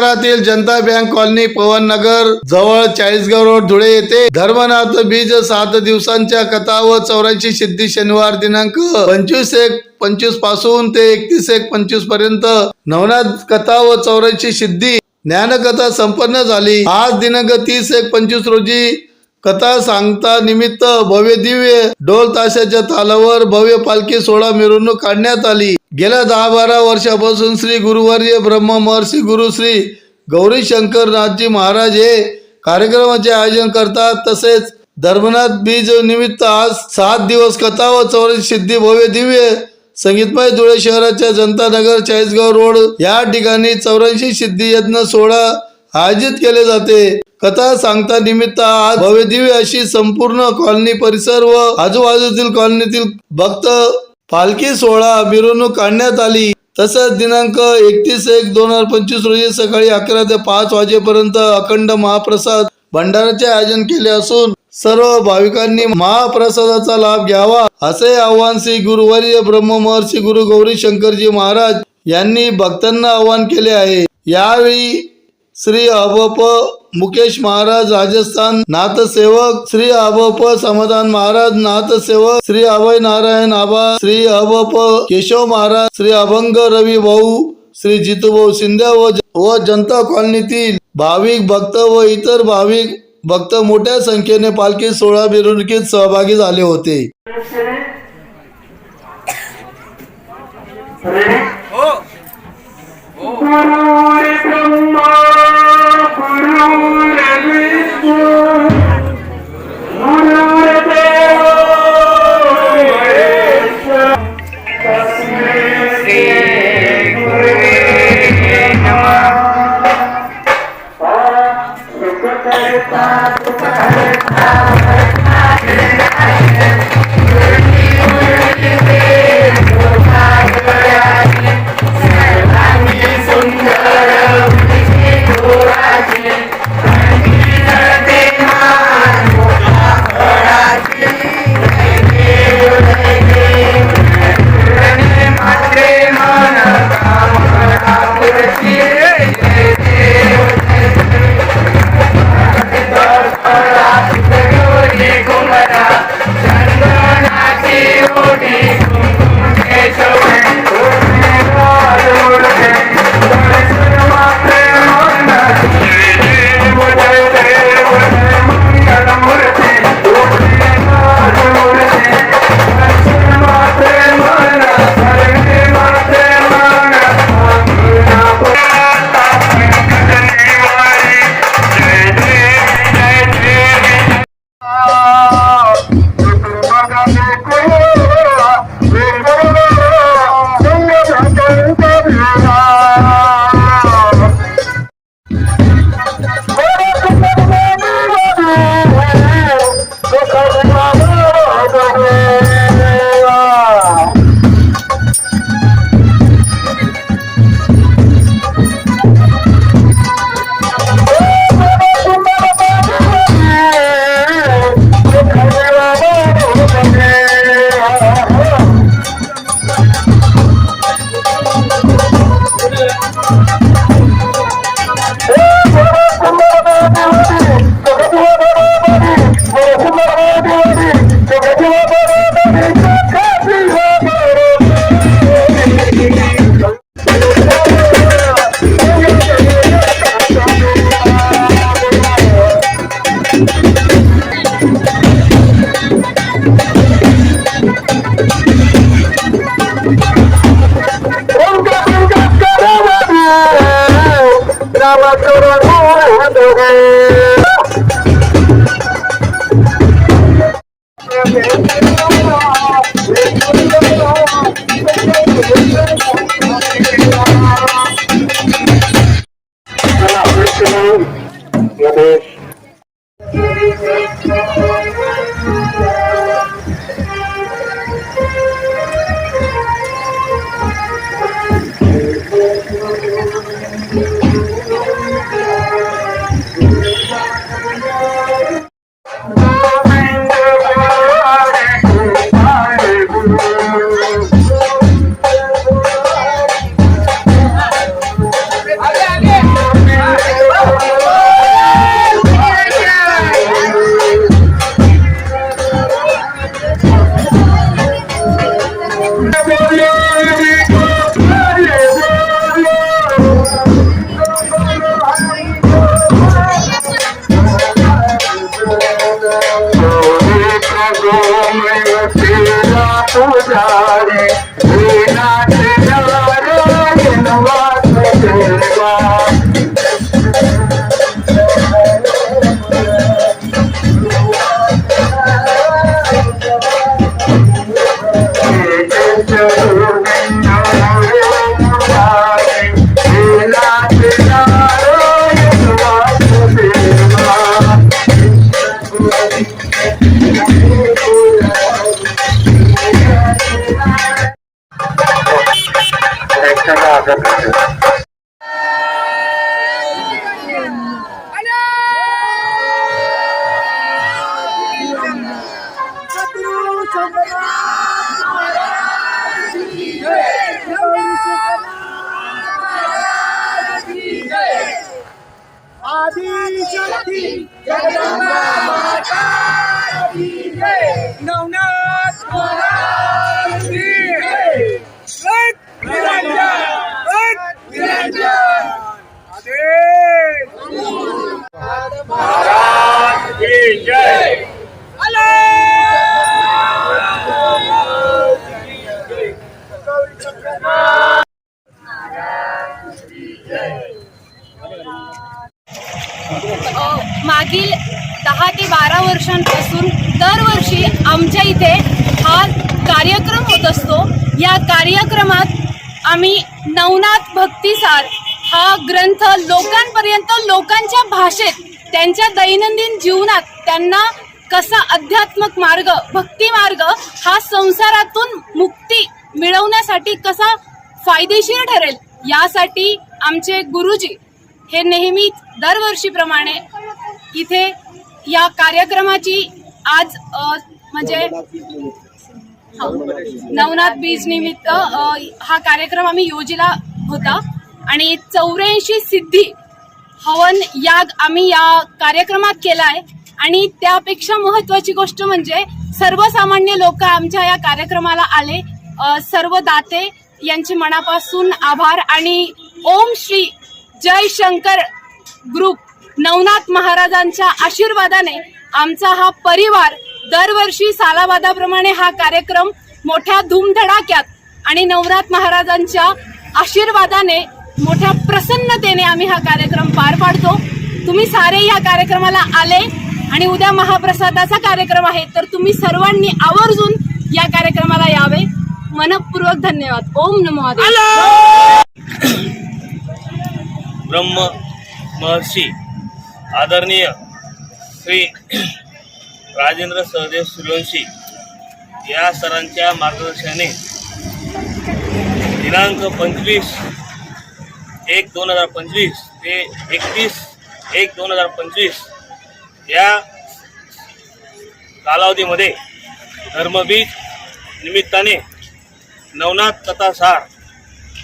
शहरातील जनता bank colony पवन नगर जवळ Chalisgaon road Dhule येथे धर्मनाथ बीज सात दिवसांच्या कथा व चौऱ्याऐंशी सिद्धी शनिवार दिनांक पंचवीस एक पंचवीसपासून ते एकतीस एक पंचवीसपर्यंत नवनाथ कथा व चौऱ्याऐंशी सिद्धी ज्ञानकथा संपन्न झाली. आज दिनांक तीस एक पंचवीस रोजी कथा सांगता निमित्त भव्य दिव्य ढोल ताशाच्या तालावर भव्य पालखी सोहळा मिरवणूक काढण्यात आली. गेल्या दहा बारा वर्षापासून श्री गुरुवर्य ब्रह्म महर्षी गुरु श्री गौरी शंकर नाथजी महाराज हे कार्यक्रमाचे आयोजन करतात. तसेच धर्मनाथ बीज निमित्त आज सात दिवस कथा व चौऱ्याऐंशी सिद्धी भव्य दिव्य संगीतमय धुळे शहराच्या जनता नगर चाळीसगाव रोड या ठिकाणी चौऱ्याऐंशी सिद्धी यज्ञ सोहळा आयोजित केले जाते. कथा सांगता निमित्त आज भव्य दिव्य अशी संपूर्ण कॉलनी परिसर व आजूबाजूतील कॉलनीतील भक्त पालखी सोहळा मिरवणूक काढण्यात आली. तसंच दिनांक एकतीस एक दोन हजार पंचवीस रोजी सकाळी अकरा ते पाच वाजेपर्यंत अखंड महाप्रसाद भंडाराचे आयोजन केले असून सर्व भाविकांनी महाप्रसादाचा लाभ घ्यावा असे आवाहन श्री गुरुवर्य ब्रह्म महर्षी गुरु गौरी शंकरजी महाराज यांनी भक्तांना आवाहन केले आहे. यावेळी श्री अबप मुकेश महाराज राजस्थान नाथसेवक श्री अबप समाधान महाराज नाथसेवक श्री अभय नारायण आबा श्री अबप केशव महाराज श्री अभंग रवी भाऊ श्री जितूभाऊ शिंदे व व जनता कॉलनीतील भाविक भक्त व इतर भाविक भक्त मोठ्या संख्येने पालखी सोहळा मिरवणुकीत सहभागी झाले होते. गुरुर्ब्रह्मा गुरुर्विष्णू পূজা मागील दहा ते बारा वर्षांपासून दरवर्षी आमच्या इथे हा कार्यक्रम होत असतो. या कार्यक्रमात आम्ही नवनाथ भक्तिसार हा ग्रंथ लोकांपर्यंत लोकांच्या भाषेत त्यांच्या दैनंदिन जीवनात त्यांना कसा अध्यात्मक मार्ग भक्ती मार्ग हा संसारातून मुक्ती मिळवण्यासाठी कसा फायदेशीर ठरेल यासाठी आमचे गुरुजी हे नेहमी दरवर्षीप्रमाणे इथे या कार्यक्रमाची आज म्हणजे हो, नवनाथ बीज निमित्त हा कार्यक्रम आम्ही योजिला होता. आणि चौऱ्याऐंशी सिद्धी हवन याग आम्ही या कार्यक्रमात केलाय आणि त्यापेक्षा महत्वाची गोष्ट म्हणजे सर्वसामान्य लोक आमच्या या कार्यक्रमाला आले. सर्व दाते यांचे मनापासून आभार. आणि ओम श्री जय शंकर ग्रुप नवनाथ महाराजांच्या आशीर्वादाने आमचा हा परिवार दरवर्षी सालाबादाप्रमाणे हा कार्यक्रम मोठ्या धूमधडाक्यात आणि नवनाथ महाराजांच्या आशीर्वादाने मोठ्या प्रसन्नतेने आम्ही हा कार्यक्रम पार पाडतो. तुम्ही सारे या कार्यक्रमाला आले आणि उद्या महाप्रसादाचा कार्यक्रम आहे तर तुम्ही सर्वांनी आवर्जून या कार्यक्रमाला यावे. मनपूर्वक धन्यवाद. ओम नमो ब्रह्म महर्षी आदरणीय श्री राजेंद्र सहदेव सूर्यवंशी या सरांच्या मार्गदर्शनाने दिनांक पंचवीस एक दोन हजार पंचवीस ते एकतीस एक दोन हजार पंचवीस या कालावधीमध्ये धर्मबीज निमित्ताने नवनाथ कथासार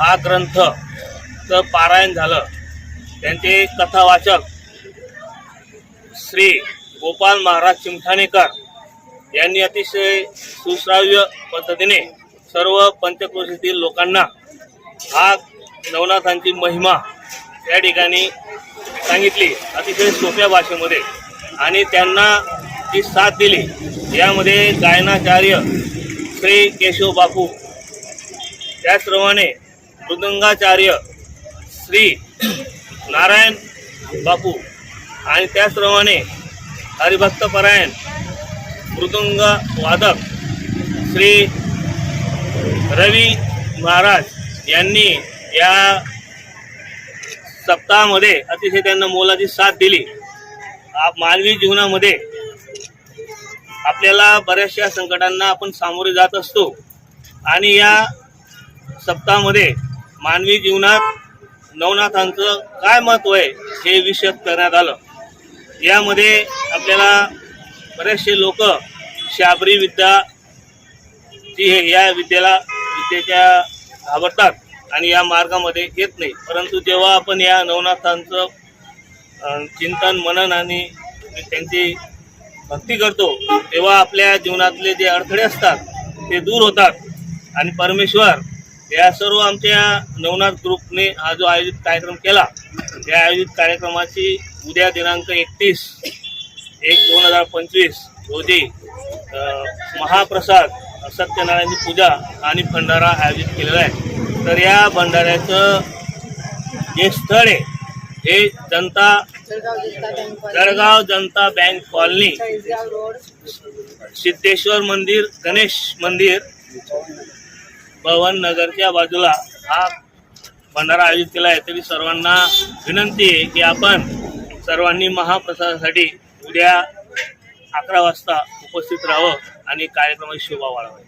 हा ग्रंथचं पारायण झालं. त्यांचे कथावाचक श्री गोपाल महाराज चिमठाणेकर यांनी अतिशय सुश्राव्य पद्धतीने सर्व पंचक्रोशीतील लोकांना हा नवनाथांची महिमा त्या ठिकाणी सांगितली. अतिशय सोप्या भाषेमध्ये आणि त्यांना जी साथ दिली यामध्ये गायनाचार्य श्री केशव बापू त्याचप्रमाणे मृदंगाचार्य श्री नारायण बापू आणि त्याचप्रमाणे हरिभक्तपरायण मृदुंग वादक श्री रवी महाराज यांनी या सप्ताहामध्ये अतिशय त्यांना मोलाची साथ दिली. आप- मानवी जीवनामध्ये आपल्याला बऱ्याचशा संकटांना आपण सामोरे जात असतो. आणि या सप्ताहामध्ये मानवी जीवनात नवनाथांचं काय महत्त्व आहे हे विषद करण्यात आलं. यामध्ये आपल्याला बरेचसे लोक शाबरी विद्या जी हे या विद्येला विद्येच्या घाबरतात आणि या मार्गामध्ये येत नाही. परंतु जेव्हा आपण या नवनाथांचं चिंतन मनन आणि त्यांची भक्ती करतो तेव्हा आपल्या जीवनातले जे अडथळे असतात ते दूर होतात. आणि परमेश्वर या सर्व आमच्या नवनाथ ग्रुपने हा जो आयोजित कार्यक्रम केला या आयोजित कार्यक्रमाची उद्या दिनांक एकतीस एक दोन हजार पंचवीस रोजी महाप्रसाद सत्यनारायणची पूजा आणि भंडारा आयोजित केलेला आहे. तर या भंडाऱ्याचं जे स्थळ आहे हे जनता जळगाव जनता बँक कॉलनी सिद्धेश्वर मंदिर गणेश मंदिर भवन नगरच्या बाजूला हा भंडारा आयोजित केला आहे. तरी सर्वांना विनंती आहे की आपण सर्वांनी महाप्रसादासाठी उद्या अकरा वाजता उपस्थित राहावं आणि कार्यक्रमाची शोभा वाढवावी